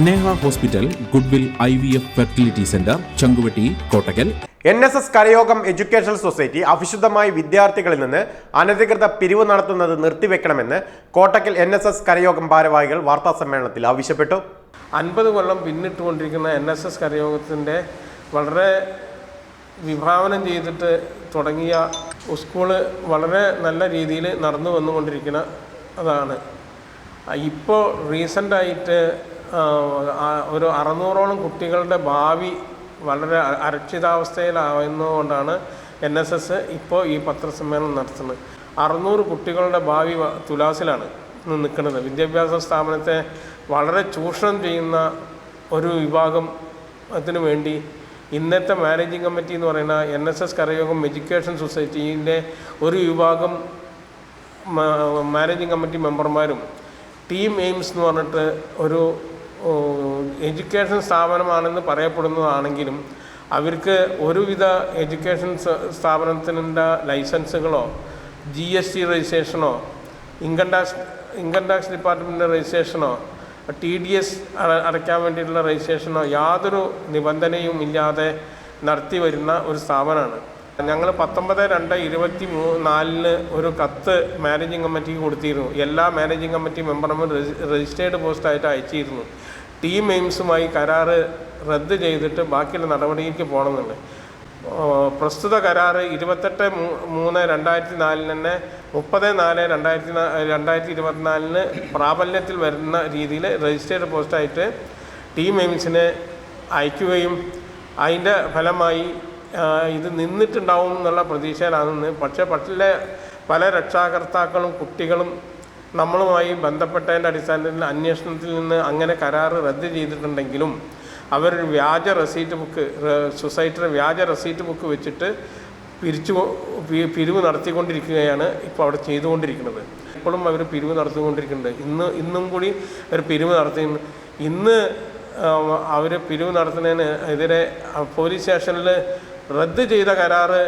Sneha hospital goodwill I V F fertility centre Changuvetty Kottakkal. N S S കരയോഗം educational society അവിശുദ്ധമായി വിദ്യാർത്ഥികളിൽ നിന്ന് അനധികൃത പിരിവ് നടത്തുന്നത് നിർത്തിവെക്കണമെന്ന് കോട്ടക്കൽ എൻ എസ് എസ് കരയോഗം ഭാരവാഹികൾ വാർത്താ സമ്മേളനത്തിൽ ആവശ്യപ്പെട്ടു. അൻപത് കൊല്ലം പിന്നിട്ടുകൊണ്ടിരിക്കുന്ന എൻ എസ് എസ് കരയോഗത്തിന്റെ വളരെ വിഭാവനം ചെയ്തിട്ട് തുടങ്ങിയ സ്കൂൾ വളരെ നല്ല രീതിയിൽ നടന്നു വന്നുകൊണ്ടിരിക്കുന്ന അതാണ്. ഇപ്പോൾ റീസെന്റായിട്ട് ഒരു അറുന്നൂറോളം കുട്ടികളുടെ ഭാവി വളരെ അരക്ഷിതാവസ്ഥയിലാവുന്നതുകൊണ്ടാണ് എൻ എസ് എസ് ഇപ്പോൾ ഈ പത്രസമ്മേളനം നടത്തുന്നത്. അറുന്നൂറ് കുട്ടികളുടെ ഭാവി തുലാസിലാണ് നിൽക്കുന്നത്. വിദ്യാഭ്യാസ സ്ഥാപനത്തെ വളരെ ചൂഷണം ചെയ്യുന്ന ഒരു വിഭാഗം അതിനു വേണ്ടി ഇന്നത്തെ മാനേജിംഗ് കമ്മിറ്റി എന്ന് പറയുന്ന N S S Karayogam education സൊസൈറ്റീന്റെ ഒരു വിഭാഗം മാനേജിംഗ് കമ്മിറ്റി മെമ്പർമാരും ടീം എയിംസ് എന്ന് പറഞ്ഞിട്ട് ഒരു എഡ്യൂക്കേഷൻ സ്ഥാപനമാണെന്ന് പറയപ്പെടുന്നതാണെങ്കിലും അവർക്ക് ഒരുവിധ എഡ്യൂക്കേഷൻ സ്ഥാപനത്തിന്റെ ലൈസൻസുകളോ ജി എസ് ടി രജിസ്ട്രേഷനോ ഇൻകം ടാക്സ് ഇൻകം ടാക്സ് ഡിപ്പാർട്ട്മെന്റിന്റെ രജിസ്ട്രേഷനോ ടി ഡി എസ് അടയ്ക്കാൻ വേണ്ടിയിട്ടുള്ള രജിസ്ട്രേഷനോ യാതൊരു നിബന്ധനയും ഇല്ലാതെ നടത്തി വരുന്ന ഒരു സ്ഥാപനമാണ്. ഞങ്ങൾ പത്തൊമ്പത് രണ്ട് ഇരുപത്തി മൂ നാലിന് ഒരു കത്ത് മാനേജിംഗ് കമ്മിറ്റിക്ക് കൊടുത്തിരുന്നു. എല്ലാ മാനേജിംഗ് കമ്മിറ്റി മെമ്പർമാർ രജിസ്റ്റേർഡ് പോസ്റ്റായിട്ട് അയച്ചിരുന്നു. ടീം എയിംസുമായി കരാറ് റദ്ദ് ചെയ്തിട്ട് ബാക്കിയുള്ള നടപടിയിലേക്ക് പോകണമെന്നുണ്ട്. പ്രസ്തുത കരാറ് ഇരുപത്തെട്ട് മൂന്ന് രണ്ടായിരത്തി നാലിന് തന്നെ മുപ്പത് നാല് രണ്ടായിരത്തി രണ്ടായിരത്തി ഇരുപത്തിനാലിന് പ്രാബല്യത്തിൽ വരുന്ന രീതിയിൽ രജിസ്റ്റേർഡ് പോസ്റ്റായിട്ട് ടീം എയിംസിനെ അയക്കുകയും അതിന്റെ ഫലമായി ഇത് നിന്നിട്ടുണ്ടാവും എന്നുള്ള പ്രതീക്ഷയിലാണ് പക്ഷേ പക്ഷേ പല രക്ഷാകർത്താക്കളും കുട്ടികളും നമ്മളുമായി ബന്ധപ്പെട്ടതിന്റെ അടിസ്ഥാനത്തിൽ അന്വേഷണത്തിൽ നിന്ന് അങ്ങനെ കരാർ റദ്ദ് ചെയ്തിട്ടുണ്ടെങ്കിലും അവർ വ്യാജ റെസീറ്റ് ബുക്ക് സൊസൈറ്റിയുടെ വ്യാജ റെസീറ്റ് ബുക്ക് വെച്ചിട്ട് പിരിച്ചു പിരിവ് നടത്തിക്കൊണ്ടിരിക്കുകയാണ് ഇപ്പോൾ അവിടെ ചെയ്തുകൊണ്ടിരിക്കുന്നത്. ഇപ്പോഴും അവർ പിരിവ് നടത്തിക്കൊണ്ടിരിക്കുന്നുണ്ട്. ഇന്ന് ഇന്നും കൂടി അവർ പിരിവ് നടത്തി ഇന്ന് അവർ പിരിവ് നടത്തുന്നതിന് എതിരെ പോലീസ് സ്റ്റേഷനിൽ റദ്ദ് ചെയ്ത കരാറ്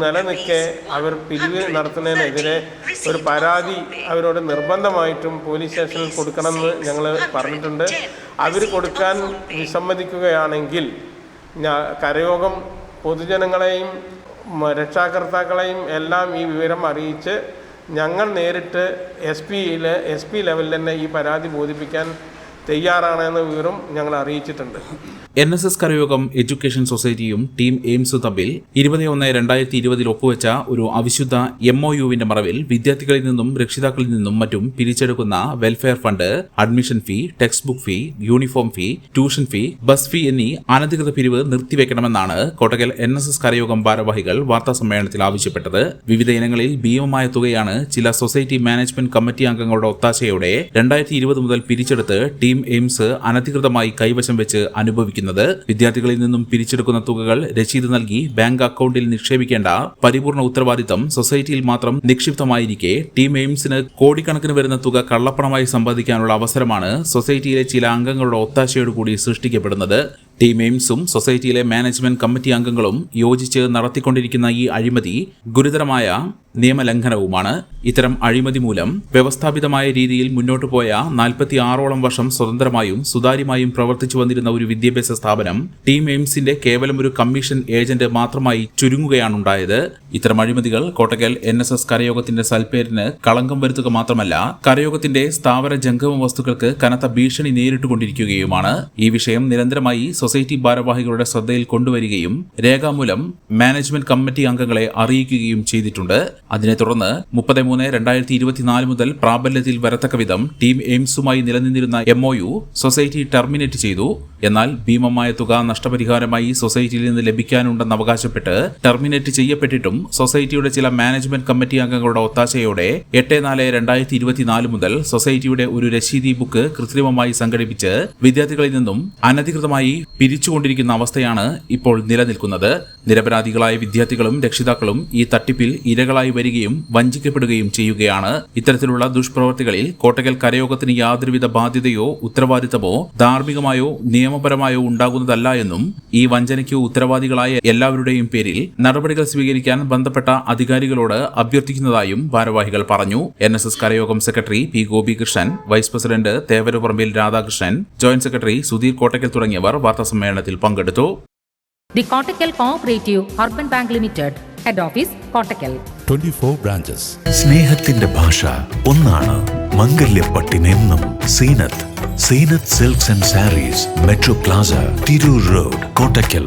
നിലനിൽക്കെ അവർ പിരിവ് നടത്തുന്നതിനെതിരെ ഒരു പരാതി അവരോട് നിർബന്ധമായിട്ടും പോലീസ് സ്റ്റേഷനിൽ കൊടുക്കണമെന്ന് ഞങ്ങൾ പറഞ്ഞിട്ടുണ്ട്. അവർ കൊടുക്കാൻ വിസമ്മതിക്കുകയാണെങ്കിൽ കരയോഗം പൊതുജനങ്ങളെയും രക്ഷാകർത്താക്കളെയും എല്ലാം ഈ വിവരം അറിയിച്ച് ഞങ്ങൾ നേരിട്ട് എസ് പിയിൽ എസ് പി ലെവലിൽ തന്നെ ഈ പരാതി ബോധിപ്പിക്കാൻ തയ്യാറാണെന്ന വിവരം ഞങ്ങൾ അറിയിച്ചിട്ടുണ്ട്. N S S Karayogam education സൊസൈറ്റിയും team എയിംസും തമ്മിൽ ഇരുപത് ഒന്ന് രണ്ടായിരത്തി ഇരുപതിൽ ഒപ്പുവെച്ച ഒരു അവിശുദ്ധ എം ഒ യുവിന്റെ മറവിൽ വിദ്യാർത്ഥികളിൽ നിന്നും രക്ഷിതാക്കളിൽ നിന്നും മറ്റും പിരിച്ചെടുക്കുന്ന welfare fund admission fee text book fee uniform fee tuition fee bus fee എന്നീ അനധികൃത പിരിവ് നിർത്തിവെക്കണമെന്നാണ് Kottakkal N S S Karayogam ഭാരവാഹികൾ വാർത്താസമ്മേളനത്തിൽ ആവശ്യപ്പെട്ടത്. വിവിധ ഇനങ്ങളിൽ ഭീമമായ തുകയാണ് ചില സൊസൈറ്റി മാനേജ്മെന്റ് കമ്മിറ്റി അംഗങ്ങളുടെ ഒത്താശയോടെ രണ്ടായിരത്തി ഇരുപത് മുതൽ പിരിച്ചെടുത്ത് ടീം എയിംസ് അനധികൃതമായി കൈവശം വെച്ച് അനുഭവിക്കുന്നത്. വിദ്യാർത്ഥികളിൽ നിന്നും പിരിച്ചെടുക്കുന്ന തുകകൾ രസീത് നൽകി ബാങ്ക് അക്കൗണ്ടിൽ നിക്ഷേപിക്കേണ്ട പരിപൂർണ ഉത്തരവാദിത്തം സൊസൈറ്റിയിൽ മാത്രം നിക്ഷിപ്തമായിരിക്കെ ടീം എയിംസിന് കോടിക്കണക്കിന് വരുന്ന തുക കള്ളപ്പണമായി സമ്പാദിക്കാനുള്ള അവസരമാണ് സൊസൈറ്റിയിലെ ചില അംഗങ്ങളുടെ ഒത്താശയോടുകൂടി സൃഷ്ടിക്കപ്പെടുന്നത്. ടീം എയിംസും സൊസൈറ്റിയിലെ മാനേജ്മെന്റ് കമ്മിറ്റി അംഗങ്ങളും യോജിച്ച് നടത്തിക്കൊണ്ടിരിക്കുന്ന ഈ അഴിമതി ഗുരുതരമായ നിയമലംഘനവുമാണ്. ഇത്തരം അഴിമതി മൂലം വ്യവസ്ഥാപിതമായ രീതിയിൽ മുന്നോട്ടു പോയ നാൽപ്പത്തി ആറോളം വർഷം സ്വതന്ത്രമായും സുതാര്യമായും പ്രവർത്തിച്ചു വന്നിരുന്ന ഒരു വിദ്യാഭ്യാസ സ്ഥാപനം ടീം എയിംസിന്റെ കേവലം ഒരു കമ്മീഷൻ ഏജന്റ് മാത്രമായി ചുരുങ്ങുകയാണുണ്ടായത്. ഇത്തരം അഴിമതികൾ കോട്ടക്കൽ എൻ എസ് എസ് കരയോഗത്തിന്റെ സൽപ്പേരിന് കളങ്കം വരുത്തുക മാത്രമല്ല കരയോഗത്തിന്റെ സ്ഥാവര ജംഗമ വസ്തുക്കൾക്ക് കനത്ത ഭീഷണി നേരിട്ടുകൊണ്ടിരിക്കുകയുമാണ്. ഈ വിഷയം നിരന്തരമായി സൊസൈറ്റി ഭാരവാഹികളുടെ ശ്രദ്ധയിൽ കൊണ്ടുവരികയും രേഖാമൂലം മാനേജ്മെന്റ് കമ്മിറ്റി അംഗങ്ങളെ അറിയിക്കുകയും ചെയ്തിട്ടുണ്ട്. അതിനെ തുടർന്ന് മുപ്പത് മൂന്ന് രണ്ടായിരത്തി ഇരുപത്തിനാല് മുതൽ പ്രാബല്യത്തിൽ വരത്തക്ക വിധം ടീം എയിംസുമായി നിലനിന്നിരുന്ന M O U society terminate ചെയ്തു. എന്നാൽ ഭീമമായ തുക നഷ്ടപരിഹാരമായി സൊസൈറ്റിയിൽ നിന്ന് ലഭിക്കാനുണ്ടെന്ന് അവകാശപ്പെട്ട് ടെർമിനേറ്റ് ചെയ്യപ്പെട്ടിട്ടും സൊസൈറ്റിയുടെ ചില മാനേജ്മെന്റ് കമ്മിറ്റി അംഗങ്ങളുടെ ഒത്താശയോടെ എട്ട് നാല് രണ്ടായിരത്തി ഇരുപത്തിനാല് മുതൽ സൊസൈറ്റിയുടെ ഒരു രശീതി ബുക്ക് കൃത്രിമമായി സംഘടിപ്പിച്ച് വിദ്യാർത്ഥികളിൽ നിന്നും അനധികൃതമായി പിരിച്ചുകൊണ്ടിരിക്കുന്ന അവസ്ഥയാണ് ഇപ്പോൾ നിലനിൽക്കുന്നത്. നിരപരാധികളായ വിദ്യാർത്ഥികളും രക്ഷിതാക്കളും ഈ തട്ടിപ്പിൽ ഇരകളായി വരികയും വഞ്ചിക്കപ്പെടുകയും ചെയ്യുകയാണ്. ഇത്തരത്തിലുള്ള ദുഷ്പ്രവർത്തികളിൽ കോട്ടകൽ കരയോഗത്തിന് യാതൊരുവിധ ബാധ്യതയോ ഉത്തരവാദിത്തമോ ധാർമ്മികമായോ നിയമപരമായോ ഉണ്ടാകുന്നതല്ല എന്നും ഈ വഞ്ചനയ്ക്ക് ഉത്തരവാദികളായ എല്ലാവരുടെയും പേരിൽ നടപടികൾ സ്വീകരിക്കാൻ ബന്ധപ്പെട്ട അധികാരികളോട് അഭ്യർത്ഥിക്കുന്നതായും ഭാരവാഹികൾ പറഞ്ഞു. N S S Karayogam secretary P Gopikrishnan vice president Thevaraparambil Radhakrishnan joint secretary Sudheer Kottakkal തുടങ്ങിയവർ വാർത്താസമ്മേളനത്തിൽ പങ്കെടുത്തു. The Kottakkal Cooperative Urban Bank Limited, Head Office, Kottakkal. 24 branches. സ്നേഹത്തിന്റെ ഭാഷ ഒന്നാണ് മംഗല്യപ്പട്ടിനെന്നും Zeenath Zeenath silks and sarees metro plaza Tirur road Kottakkal